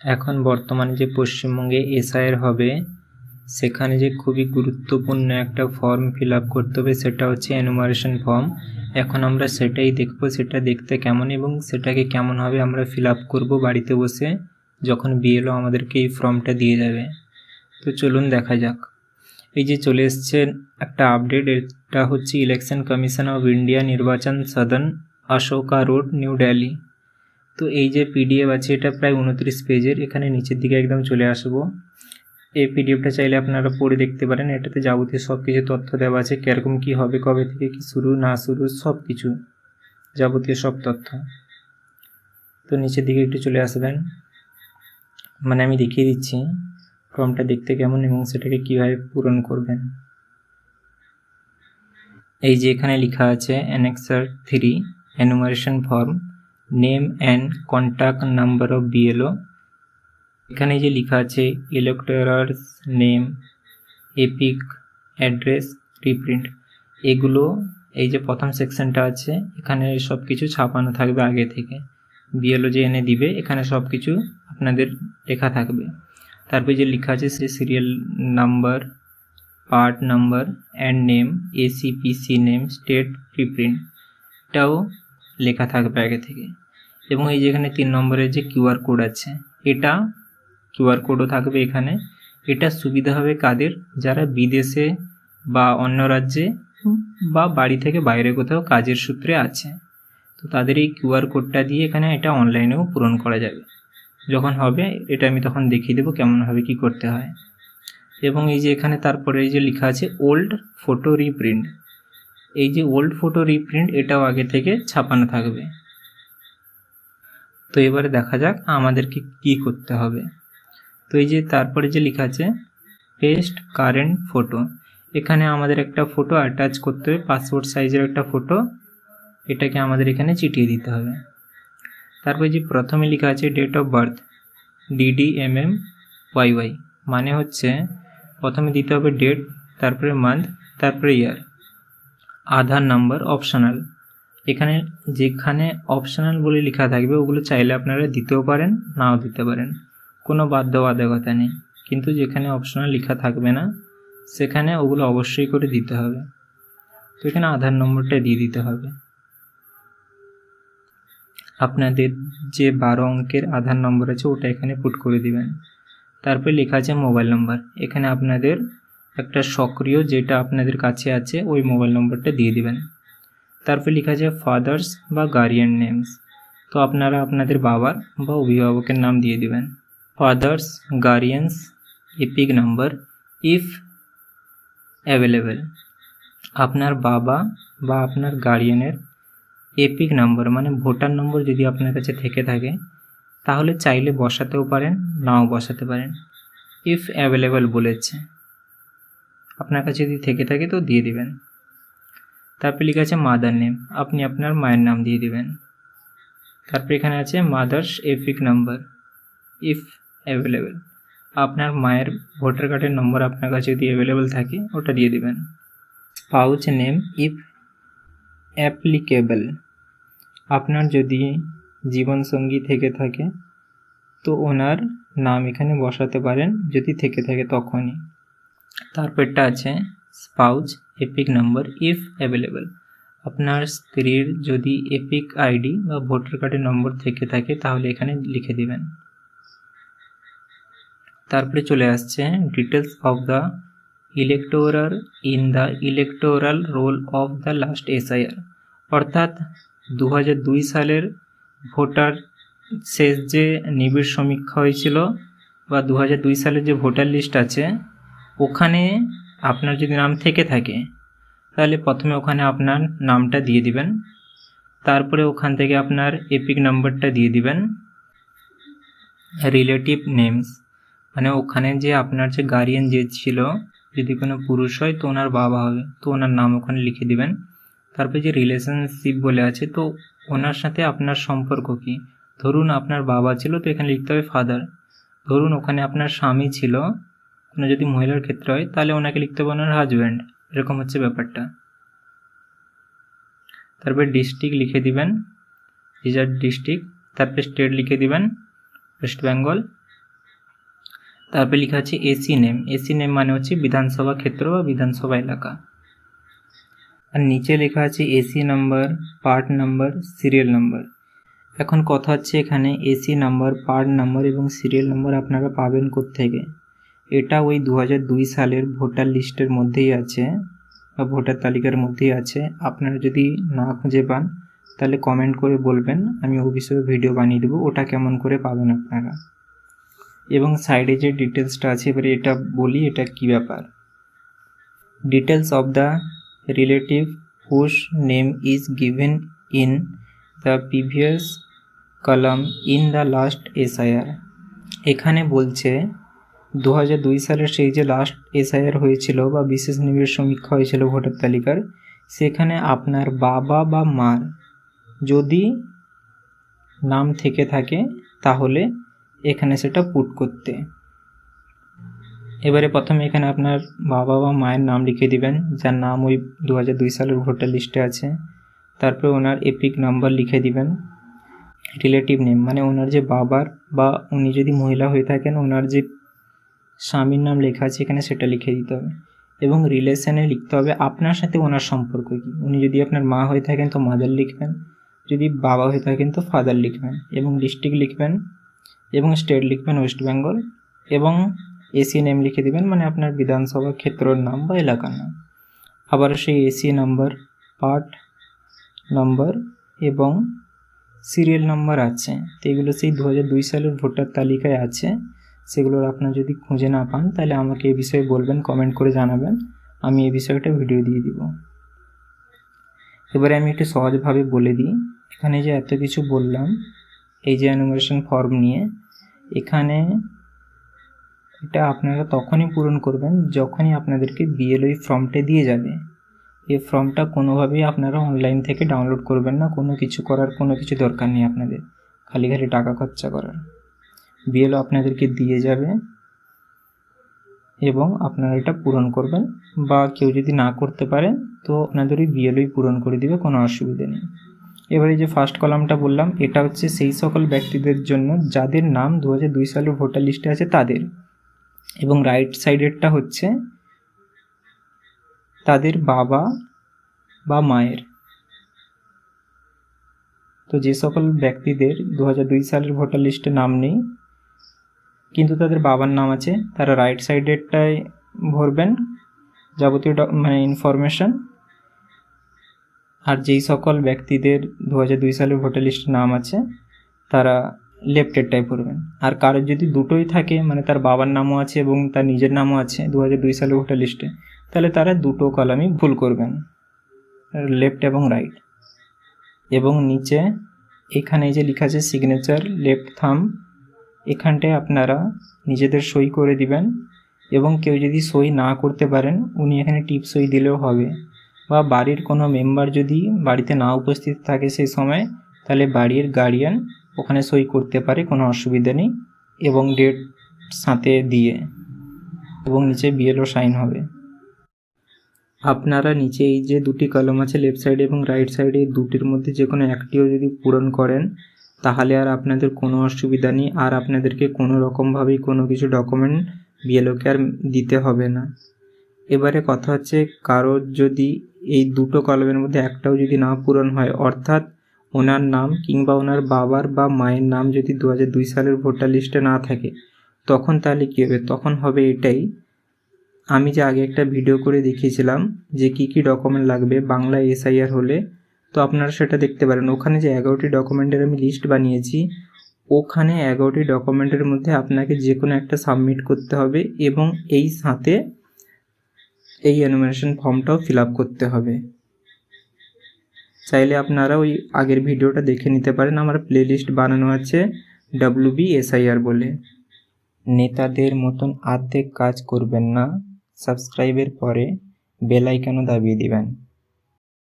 এখন বর্তমানে যে পশ্চিমবঙ্গে এসআইআর হবে, সেখানে যে খুবই গুরুত্বপূর্ণ একটা ফর্ম ফিল আপ করতে হবে, সেটা হচ্ছে এনুমারেশন ফর্ম এখন আমরা সেটাই দেখব, সেটা দেখতে কেমন এবং সেটাকে কেমনভাবে আমরা ফিল আপ করব বাড়িতে বসে, যখন বিএলও আমাদেরকে এই ফর্মটা দিয়ে যাবে। তো চলুন দেখা যাক। এই যে চলে এসছে একটা আপডেট এটা হচ্ছে election commission of India Nirvachan Sadan Ashoka Road New Delhi তো এই যে পিডিএফ আছে, এটা প্রায় উনত্রিশ পেজের। এখানে নিচের দিকে একদম চলে আসব। এই পিডিএফটা চাইলে আপনারা পড়ে দেখতে পারেন। এটাতে যাবতীয় সব কিছু তথ্য দেওয়া আছে, কীরকম কী হবে, কবে থেকে কি শুরু, না শুরু সব কিছু যাবতীয় সব তথ্য। তো নিচের দিকে একটু চলে আসবেন। মানে আমি দেখিয়ে দিচ্ছি ফর্মটা দেখতে কেমন এবং সেটাকে কীভাবে পূরণ করবেন। এই যে এখানে লেখা আছে annexure three enumeration form name and contact number of BLO এখানে যে লেখা আছে electors name EPIC address reprint এগুলো এই যে প্রথম সেকশনটা আছে, এখানে সব কিছু ছাপানো থাকবে আগে থেকে। বিএলও যে এনে দিবে, এখানে সব কিছু আপনাদের লেখা থাকবে। তারপরে যে লেখা আছে, সে serial number part number and name ACPC name state preprint এটাও লেখা থাকবে আগে থেকে। এবং এই যেখানে তিন নম্বরের যে কিউআর কোড আছে, এটা কিউআর কোডও থাকবে এখানে। এটা সুবিধা হবে কাদের? যারা বিদেশে বা অন্য রাজ্যে বা বাড়ি থেকে বাইরে কোথাও কাজের সূত্রে আছে। তো তাদের এই কিউআর কোডটা দিয়ে এখানে এটা অনলাইনেও পূরণ করা যাবে। যখন হবে, এটা আমি তখন দেখিয়ে দেবো কেমনভাবে কি করতে হয়। এবং এই যে এখানে তারপরে এই যে লেখা আছে, ওল্ড ফটো রিপ্রিন্ট। এই যে ওল্ড ফটো রিপ্রিন্ট, এটাও আগে থেকে ছাপানো থাকবে। তো এবারে দেখা যাক আমাদেরকে কি করতে হবে। তো এই যে তারপরে যে লেখা আছে পেস্ট কারেন্ট ফটো এখানে আমাদের একটা ফটো অ্যাটাচ করতে হবে পাসপোর্ট সাইজের একটা ফটো এটাকে আমাদের এখানে চিটিয়ে দিতে হবে। তারপরে যে প্রথমে লেখা আছে date of birth DD M M Y Y মানে হচ্ছে, প্রথমে দিতে হবে ডেট তারপরে মান্থ তারপরে ইয়ার আধার নাম্বার অপশনাল এখানে যেখানে অপশনাল বলে লেখা থাকবে, ওগুলো চাইলে আপনারা দিতেও পারেন, নাও দিতে পারেন। কোনো বাধ্যবাধকতা নেই। কিন্তু যেখানে অপশনাল লেখা থাকবে না, সেখানে ওগুলো অবশ্যই করে দিতে হবে। তো এখানে আধার নম্বরটা দিয়ে দিতে হবে। আপনাদের যে বারো অঙ্কের আধার নম্বর আছে, ওটা এখানে পুট করে দিবেন। তারপরে লেখা আছে মোবাইল নম্বর এখানে আপনাদের একটা সক্রিয় যেটা আপনাদের কাছে আছে, ওই মোবাইল নম্বরটা দিয়ে দিবেন। তারপরে লেখা আছে ফাদার্স বা গার্ডিয়ান নেমস তো আপনারা আপনাদের বাবার বা অভিভাবকের নাম দিয়ে দিবেন। Father's guardian's EPIC number if available আপনার বাবা বা আপনার গার্ডিয়ানের এপিক নাম্বার মানে ভোটার নম্বর যদি আপনার কাছে থেকে থাকে, তাহলে চাইলে বসাতেও পারেন, নাও বসাতে পারেন। ইফ অ্যাভেলেবেল বলেছে। আপনার কাছে যদি থেকে থাকে তো দিয়ে দিবেন। তারপরে লেখা আছে মাদার নেম। আপনি আপনার মায়ের নাম দিয়ে দেবেন। তারপর এখানে আছে mother's EPIC number, if available. আপনার মায়ের ভোটার কার্ডের নম্বর আপনার কাছে যদি অ্যাভেলেবেল থাকে, ওটা দিয়ে দেবেন। Spouse name if applicable. আপনার যদি জীবনসঙ্গী থেকে থাকে, তো ওনার নাম এখানে বসাতে পারেন, যদি থেকে থাকে তখনই। তারপরটা আছে spouse EPIC number if available আপনার স্ত্রীর যদি এপিক আইডি বা ভোটার কার্ডের নম্বর থেকে থাকে, তাহলে এখানে লিখে দিবেন। তারপরে চলে আসছে details of the elector in the electoral roll of the last SIR অর্থাৎ দু সালের ভোটার শেষ যে নিবিড় সমীক্ষা হয়েছিল বা দু সালের যে ভোটার লিস্ট আছে, ওখানে আপনার যদি নাম থেকে থাকে, তাহলে প্রথমে ওখানে আপনার নামটা দিয়ে দিবেন। তারপরে ওখান থেকে আপনার এপিক নাম্বারটা দিয়ে দিবেন। রিলেটিভ নেমস মানে ওখানে যে আপনার যে গার্ডিয়ান যে ছিল, যদি কোনো পুরুষ হয় তো ওনার বাবা হবে, তো ওনার নাম ওখানে লিখে দিবেন। তারপরে যে রিলেশনশিপ বলে আছে, তো ওনার সাথে আপনার সম্পর্ক কী? ধরুন আপনার বাবা ছিল, তো এখানে লিখতে হবে ফাদার ধরুন ওখানে আপনার স্বামী ছিল কোনো যদি মহিলার ক্ষেত্রে হয়, তাহলে ওনাকে লিখতে হবে ওনার হাজব্যান্ড এরকম হচ্ছে ব্যাপারটা। তারপরে ডিস্ট্রিক্ট লিখে দিবেন। রিজার্ভ ডিস্ট্রিক্ট তারপরে স্টেট লিখে দিবেন। ওয়েস্ট বেঙ্গল তারপরে লেখা আছে এসি নেম এসি নেম মানে হচ্ছে বিধানসভা ক্ষেত্র বা বিধানসভা এলাকা। আর নিচে লেখা আছে AC number part number serial number এখন কথা হচ্ছে এখানে এসি নাম্বার পার্ট নাম্বার এবং সিরিয়াল নাম্বার আপনারা পাবেন থেকে এটা ওই দু সালের ভোটার লিস্টের মধ্যেই আছে বা ভোটার তালিকার মধ্যেই আছে। আপনারা যদি না খুঁজে পান, তাহলে কমেন্ট করে বলবেন, আমি ও বিষয়ে ভিডিও বানিয়ে দেবো। ওটা কেমন করে পাবেন আপনারা? এবং সাইডে যে ডিটেলসটা আছে, এবারে এটা বলি, এটা কি ব্যাপার? Details of the relative whose name is given in the previous column in the last SIR এখানে বলছে দু সালের সেই যে লাস্ট এসআইআর হয়েছিল বা বিশেষ নিবিড় সমীক্ষা হয়েছিল ভোটার তালিকার, সেখানে আপনার বাবা বা মার যদি নাম থেকে থাকে, তাহলে এখানে সেটা পুট করতে। এবারে প্রথমে এখানে আপনার বাবা বা মায়ের নাম লিখে দিবেন, যার নাম ওই দু সালের ভোটার লিস্টে আছে। তারপরে ওনার এপিক নাম্বার লিখে দিবেন রিলেটিভ নেম মানে ওনার যে বাবার বা উনি যদি মহিলা হয়ে থাকেন, ওনার যে স্বামীর নাম লেখা আছে, এখানে সেটা লিখে দিতে হবে। এবং রিলেশনে লিখতে হবে, আপনার সাথে ওনার সম্পর্ক কী? উনি যদি আপনার মা হয়ে থাকেন তো মাদার লিখবেন, যদি বাবা হয়ে থাকেন তো ফাদার লিখবেন, এবং ডিস্ট্রিক্ট লিখবেন, এবং স্টেট লিখবেন ওয়েস্ট বেঙ্গল এবং এসি নেম লিখে দিবেন মানে আপনার বিধানসভা ক্ষেত্রের নাম বা এলাকার নাম। আবার সেই এসি নাম্বার পার্ট নাম্বার এবং সিরিয়াল নাম্বার আছে। তো এগুলো সেই দু সালের ভোটার তালিকায় আছে। সেগুলোর আপনার যদি খুঁজে না পান, তাহলে আমাকে এই বিষয়ে বলবেন কমেন্ট করে জানাবেন। আমি এই বিষয়ে একটা ভিডিও দিয়ে দিব। এবারে আমি একটু সহজভাবে বলে দিই। এখানে যে এত কিছু বললাম, এই যে অ্যানিমেশন ফর্ম নিয়ে, এখানে এটা আপনারা তখনই পূরণ করবেন যখনই আপনাদেরকে বিএলওই ফর্মটা দিয়ে যাবে। এই ফর্মটা কোনোভাবেই আপনারা অনলাইন থেকে ডাউনলোড করবেন না, কোনো কিছু করার কোনো কিছু দরকার নেই আপনাদের। খালি খালি টাকা খরচা করার। বিএলও আপনাদেরকে দিয়ে যাবে এবং আপনারা এটা পূরণ করবেন বা কেউ যদি না করতে পারেন তো আপনাদের ওই বিএলওই পূরণ করে দিবে, কোনো অসুবিধে নেই। এবারে যে ফার্স্ট কলামটা বললাম, এটা হচ্ছে সেই সকল ব্যক্তিদের জন্য যাদের নাম দু সালের ভোটার লিস্টে আছে তাদের। এবং রাইট সাইডেরটা হচ্ছে তাদের বাবা বা মায়ের। তো যে সকল ব্যক্তিদের দু সালের ভোটার লিস্টে নাম নেই কিন্তু তাদের বাবার নাম আছে। তারা রাইট সাইডেরটায় ভরবেন। যাবতীয় মানে ইনফরমেশান আর যেই সকল ব্যক্তিদের দু দুই সালের ভোটার লিস্টে নাম আছে, তারা লেফটেরটাই ভরবেন। আর কারোর যদি দুটোই থাকে মানে তার বাবার নামও আছে এবং তার নিজের নামও আছে দু দুই সালের ভোটার লিস্টে তাহলে তারা দুটো কলামই ভুল করবেন। লেফট এবং রাইট এবং নিচে এখানে যে লেখা আছে সিগনেচার লেফট থাম এখানটায় আপনারা নিজেদের সই করে দিবেন এবং কেউ যদি সই না করতে পারেন, উনি এখানে টিপ সই দিলেও হবে। বা বাড়ির কোনো মেম্বার যদি বাড়িতে না উপস্থিত থাকে সেই সময়, তাহলে বাড়ির গার্ডিয়ান ওখানে সই করতে পারে, কোনো অসুবিধা নেই এবং ডেট সাথে দিয়ে এবং নিচে বিএলও সাইন হবে। আপনারা নিচে এই যে দুটি কলম আছে লেফট সাইডে এবং রাইট সাইডে দুটির মধ্যে যে কোনো একটিও যদি পূরণ করেন তাহলে আর আপনাদের কোনো অসুবিধা নেই, আর আপনাদেরকে কোনো রকমভাবেই কোনো কিছু ডকুমেন্ট বিএলওকে আর দিতে হবে না। এবারে কথা হচ্ছে কারোর যদি এই দুটো কলমের মধ্যে একটাও যদি না পূরণ হয়, অর্থাৎ ওনার নাম কিংবা ওনার বাবার বা মায়ের নাম যদি দু দুই সালের ভোটার লিস্টে না থাকে, তখন তাহলে কী হবে? তখন হবে এটাই। আমি যে আগে একটা ভিডিও করে দেখিয়েছিলাম যে কি কি ডকুমেন্ট লাগবে বাংলা এসআইআর হলে তো আপনারা সেটা দেখতে পারেন। ওখানে যে এগারোটি ডকুমেন্টের আমি লিস্ট বানিয়েছি, ওখানে এগারোটি ডকুমেন্টের মধ্যে আপনাকে যে কোনো একটা সাবমিট করতে হবে এবং এই সাথে এই অ্যানিমেশন ফর্মটাও ফিল আপ করতে হবে। চাইলে আপনারা ওই আগের ভিডিওটা দেখে নিতে পারেন। আমার প্লেলিস্ট বানানো আছে ডাব্লিউ বি এসআইআর বলে। নেতাদের মতন আর্ধেক কাজ করবেন না। সাবস্ক্রাইবের পরে বেল আইকনও দাবিয়ে দিবেন।